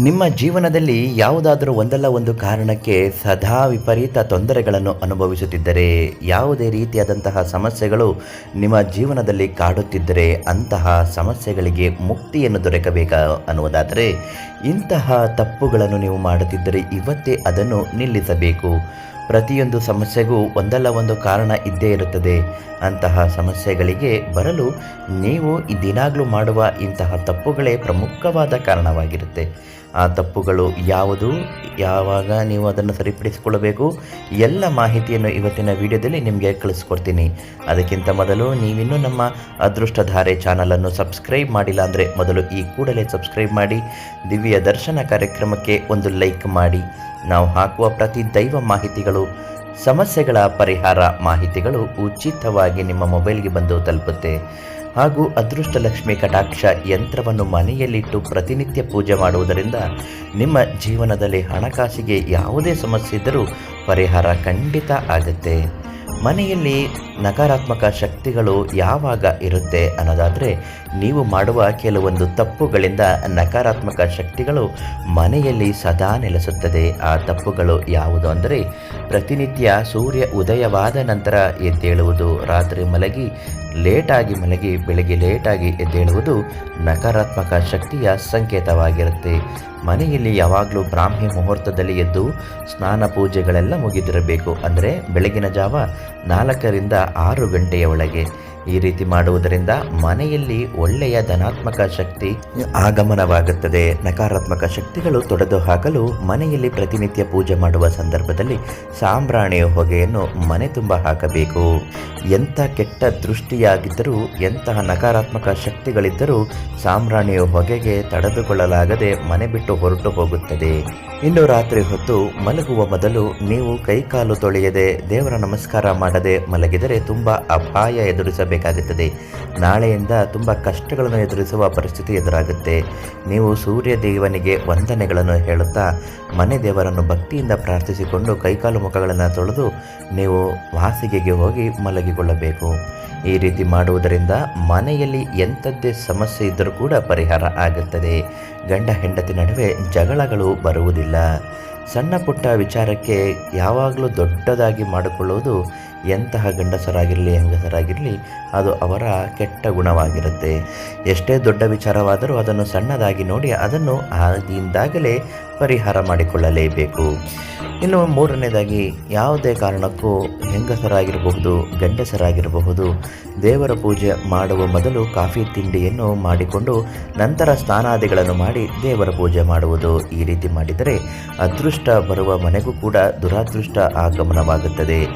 ನಿಮ್ಮ ಜೀವನದಲ್ಲಿ ಯಾವುದಾದರೂ ಒಂದಲ್ಲ ಒಂದು ಕಾರಣಕ್ಕೆ ಸದಾ ವಿಪರೀತ ತೊಂದರೆಗಳನ್ನು ಅನುಭವಿಸುತ್ತಿದ್ದರೆ, ಯಾವುದೇ ರೀತಿಯಾದಂತಹ ಸಮಸ್ಯೆಗಳು ನಿಮ್ಮ ಜೀವನದಲ್ಲಿ ಕಾಡುತ್ತಿದ್ದರೆ, ಅಂತಹ ಸಮಸ್ಯೆಗಳಿಗೆ ಮುಕ್ತಿಯನ್ನು ದೊರಕಬೇಕ ಅನ್ನುವುದಾದರೆ, ಇಂತಹ ತಪ್ಪುಗಳನ್ನು ನೀವು ಮಾಡುತ್ತಿದ್ದರೆ ಇವತ್ತೇ ಅದನ್ನು ನಿಲ್ಲಿಸಬೇಕು. ಪ್ರತಿಯೊಂದು ಸಮಸ್ಯೆಗೂ ಒಂದಲ್ಲ ಒಂದು ಕಾರಣ ಇದ್ದೇ ಇರುತ್ತದೆ. ಅಂತಹ ಸಮಸ್ಯೆಗಳಿಗೆ ಬರಲು ನೀವು ದಿನಾಗಲೂ ಮಾಡುವ ಇಂತಹ ತಪ್ಪುಗಳೇ ಪ್ರಮುಖವಾದ ಕಾರಣವಾಗಿರುತ್ತೆ. ಆ ತಪ್ಪುಗಳು ಯಾವುದು? ಯಾವಾಗ ನೀವು ಅದನ್ನು ಸರಿಪಡಿಸಿಕೊಳ್ಳಬೇಕು? ಎಲ್ಲ ಮಾಹಿತಿಯನ್ನು ಇವತ್ತಿನ ವಿಡಿಯೋದಲ್ಲಿ ನಿಮಗೆ ಕಳಿಸ್ಕೊಡ್ತೀನಿ. ಅದಕ್ಕಿಂತ ಮೊದಲು ನೀವಿನ್ನೂ ನಮ್ಮ ಅದೃಷ್ಟಧಾರೆ ಚಾನಲನ್ನು ಸಬ್ಸ್ಕ್ರೈಬ್ ಮಾಡಿಲ್ಲ ಅಂದರೆ ಮೊದಲು ಈ ಕೂಡಲೇ ಸಬ್ಸ್ಕ್ರೈಬ್ ಮಾಡಿ, ದಿವ್ಯ ದರ್ಶನ ಕಾರ್ಯಕ್ರಮಕ್ಕೆ ಒಂದು ಲೈಕ್ ಮಾಡಿ. ನಾವು ಹಾಕುವ ಪ್ರತಿ ದೈವ ಮಾಹಿತಿಗಳು, ಸಮಸ್ಯೆಗಳ ಪರಿಹಾರ ಮಾಹಿತಿಗಳು ಉಚಿತವಾಗಿ ನಿಮ್ಮ ಮೊಬೈಲ್ಗೆ ಬಂದು ತಲುಪುತ್ತೆ. ಹಾಗೂ ಅದೃಷ್ಟ ಲಕ್ಷ್ಮಿ ಕಟಾಕ್ಷ ಯಂತ್ರವನ್ನು ಮನೆಯಲ್ಲಿಟ್ಟು ಪ್ರತಿನಿತ್ಯ ಪೂಜೆ ಮಾಡುವುದರಿಂದ ನಿಮ್ಮ ಜೀವನದಲ್ಲಿ ಹಣಕಾಸಿಗೆ ಯಾವುದೇ ಸಮಸ್ಯೆ ಇದ್ದರೂ ಪರಿಹಾರ ಖಂಡಿತ ಆಗುತ್ತೆ. ಮನೆಯಲ್ಲಿ ನಕಾರಾತ್ಮಕ ಶಕ್ತಿಗಳು ಯಾವಾಗ ಇರುತ್ತೆ ಅನ್ನೋದಾದರೆ, ನೀವು ಮಾಡುವ ಕೆಲವೊಂದು ತಪ್ಪುಗಳಿಂದ ನಕಾರಾತ್ಮಕ ಶಕ್ತಿಗಳು ಮನೆಯಲ್ಲಿ ಸದಾ ನೆಲೆಸುತ್ತದೆ. ಆ ತಪ್ಪುಗಳು ಯಾವುದು ಅಂದರೆ, ಪ್ರತಿನಿತ್ಯ ಸೂರ್ಯ ಉದಯವಾದ ನಂತರ ಎದ್ದೇಳುವುದು, ರಾತ್ರಿ ಮಲಗಿ, ಲೇಟಾಗಿ ಮಲಗಿ, ಬೆಳಗ್ಗೆ ಲೇಟಾಗಿ ಎದ್ದೇಳುವುದು ನಕಾರಾತ್ಮಕ ಶಕ್ತಿಯ ಸಂಕೇತವಾಗಿರುತ್ತೆ. ಮನೆಯಲ್ಲಿ ಯಾವಾಗಲೂ ಬ್ರಾಹ್ಮಿ ಮುಹೂರ್ತದಲ್ಲಿ ಎದ್ದು ಸ್ನಾನ ಪೂಜೆಗಳೆಲ್ಲ ಮುಗಿದಿರಬೇಕು. ಅಂದರೆ ಬೆಳಗಿನ ಜಾವ ನಾಲ್ಕರಿಂದ ಆರು ಗಂಟೆಯ ಒಳಗೆ. ಈ ರೀತಿ ಮಾಡುವುದರಿಂದ ಮನೆಯಲ್ಲಿ ಒಳ್ಳೆಯ ಧನಾತ್ಮಕ ಶಕ್ತಿ ಆಗಮನವಾಗುತ್ತದೆ. ನಕಾರಾತ್ಮಕ ಶಕ್ತಿಗಳು ತೊಡೆದು ಹಾಕಲು ಮನೆಯಲ್ಲಿ ಪ್ರತಿನಿತ್ಯ ಪೂಜೆ ಮಾಡುವ ಸಂದರ್ಭದಲ್ಲಿ ಸಾಂಬ್ರಾಣಿಯ ಹೊಗೆಯನ್ನು ಮನೆ ತುಂಬ ಹಾಕಬೇಕು. ಎಂಥ ಕೆಟ್ಟ ದೃಷ್ಟಿಯಾಗಿದ್ದರೂ, ಎಂತಹ ನಕಾರಾತ್ಮಕ ಶಕ್ತಿಗಳಿದ್ದರೂ ಸಾಂಬ್ರಾಣಿಯ ಹೊಗೆಗೆ ತಡೆದುಕೊಳ್ಳಲಾಗದೆ ಮನೆ ಬಿಟ್ಟು ಹೊರಟು ಹೋಗುತ್ತದೆ. ಇನ್ನು ರಾತ್ರಿ ಹೊತ್ತು ಮಲಗುವ ಮೊದಲು ನೀವು ಕೈಕಾಲು ತೊಳೆಯದೆ ದೇವರ ನಮಸ್ಕಾರ ಮಾಡದೆ ಮಲಗಿದರೆ ತುಂಬ ಅಪಾಯ ಎದುರಿಸಬೇಕಾಗುತ್ತದೆ. ನಾಳೆಯಿಂದ ತುಂಬ ಕಷ್ಟಗಳನ್ನು ಎದುರಿಸುವ ಪರಿಸ್ಥಿತಿ ಎದುರಾಗುತ್ತೆ. ನೀವು ಸೂರ್ಯ ದೇವನಿಗೆ ವಂದನೆಗಳನ್ನು ಹೇಳುತ್ತಾ ಮನೆ ದೇವರನ್ನು ಭಕ್ತಿಯಿಂದ ಪ್ರಾರ್ಥಿಸಿಕೊಂಡು ಕೈಕಾಲು ಮುಖಗಳನ್ನು ತೊಳೆದು ನೀವು ಹಾಸಿಗೆಗೆ ಹೋಗಿ ಮಲಗಿಕೊಳ್ಳಬೇಕು. ಈ ರೀತಿ ಮಾಡುವುದರಿಂದ ಮನೆಯಲ್ಲಿ ಎಂಥದ್ದೇ ಸಮಸ್ಯೆ ಇದ್ದರೂ ಕೂಡ ಪರಿಹಾರ ಆಗುತ್ತದೆ. ಗಂಡ ಹೆಂಡತಿ ನಡುವೆ ಜಗಳಗಳು ಬರುವುದಿಲ್ಲ. ಸಣ್ಣ ಪುಟ್ಟ ವಿಚಾರಕ್ಕೆ ಯಾವಾಗಲೂ ದೊಡ್ಡದಾಗಿ ಮಾಡಿಕೊಳ್ಳುವುದು ಎಂತಹ ಗಂಡಸರಾಗಿರಲಿ, ಹೆಂಗಸರಾಗಿರಲಿ, ಅದು ಅವರ ಕೆಟ್ಟ ಗುಣವಾಗಿರುತ್ತೆ. ಎಷ್ಟೇ ದೊಡ್ಡ ವಿಚಾರವಾದರೂ ಅದನ್ನು ಸಣ್ಣದಾಗಿ ನೋಡಿ ಅದನ್ನು ಆಗಿಂದಾಗಲೇ ಪರಿಹಾರ ಮಾಡಿಕೊಳ್ಳಲೇಬೇಕು. ಇನ್ನು ಮೂರನೇದಾಗಿ, ಯಾವುದೇ ಕಾರಣಕ್ಕೂ ಹೆಂಗಸರಾಗಿರಬಹುದು, ಗಂಡಸರಾಗಿರಬಹುದು, ದೇವರ ಪೂಜೆ ಮಾಡುವ ಮೊದಲು ಕಾಫಿ ತಿಂಡಿಯನ್ನು ಮಾಡಿಕೊಂಡು ನಂತರ ಸ್ನಾನಾದಿಗಳನ್ನು ಮಾಡಿ ದೇವರ ಪೂಜೆ ಮಾಡುವುದು ಈ ರೀತಿ ಮಾಡಿದರೆ ಅದೃಷ್ಟ ಬರುವ ಮನೆಗೂ ಕೂಡ ದುರಾದೃಷ್ಟ ಆಗಮನವಾಗುತ್ತದೆ.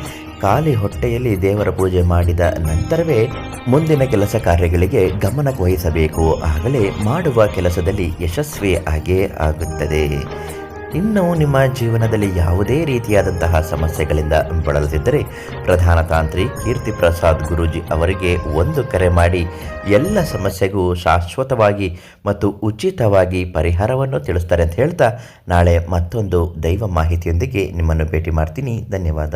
ಖಾಲಿ ಹೊಟ್ಟೆಯಲ್ಲಿ ದೇವರ ಪೂಜೆ ಮಾಡಿದ ನಂತರವೇ ಮುಂದಿನ ಕೆಲಸ ಕಾರ್ಯಗಳಿಗೆ ಗಮನ ವಹಿಸಬೇಕು. ಆಗಲೇ ಮಾಡುವ ಕೆಲಸದಲ್ಲಿ ಯಶಸ್ವಿ ಆಗೇ ಆಗುತ್ತದೆ. ಇನ್ನು ನಿಮ್ಮ ಜೀವನದಲ್ಲಿ ಯಾವುದೇ ರೀತಿಯಾದಂತಹ ಸಮಸ್ಯೆಗಳಿಂದ ಬಳಲುತ್ತಿದ್ದರೆ ಪ್ರಧಾನ ತಾಂತ್ರಿ ಕೀರ್ತಿ ಪ್ರಸಾದ್ ಗುರೂಜಿ ಅವರಿಗೆ ಒಂದು ಕರೆ ಮಾಡಿ ಎಲ್ಲ ಸಮಸ್ಯೆಗೂ ಶಾಶ್ವತವಾಗಿ ಮತ್ತು ಉಚಿತವಾಗಿ ಪರಿಹಾರವನ್ನು ತಿಳಿಸ್ತಾರೆ ಅಂತ ಹೇಳ್ತಾ ನಾಳೆ ಮತ್ತೊಂದು ದೈವ ಮಾಹಿತಿಯೊಂದಿಗೆ ನಿಮ್ಮನ್ನು ಭೇಟಿ ಮಾಡ್ತೀನಿ. ಧನ್ಯವಾದ.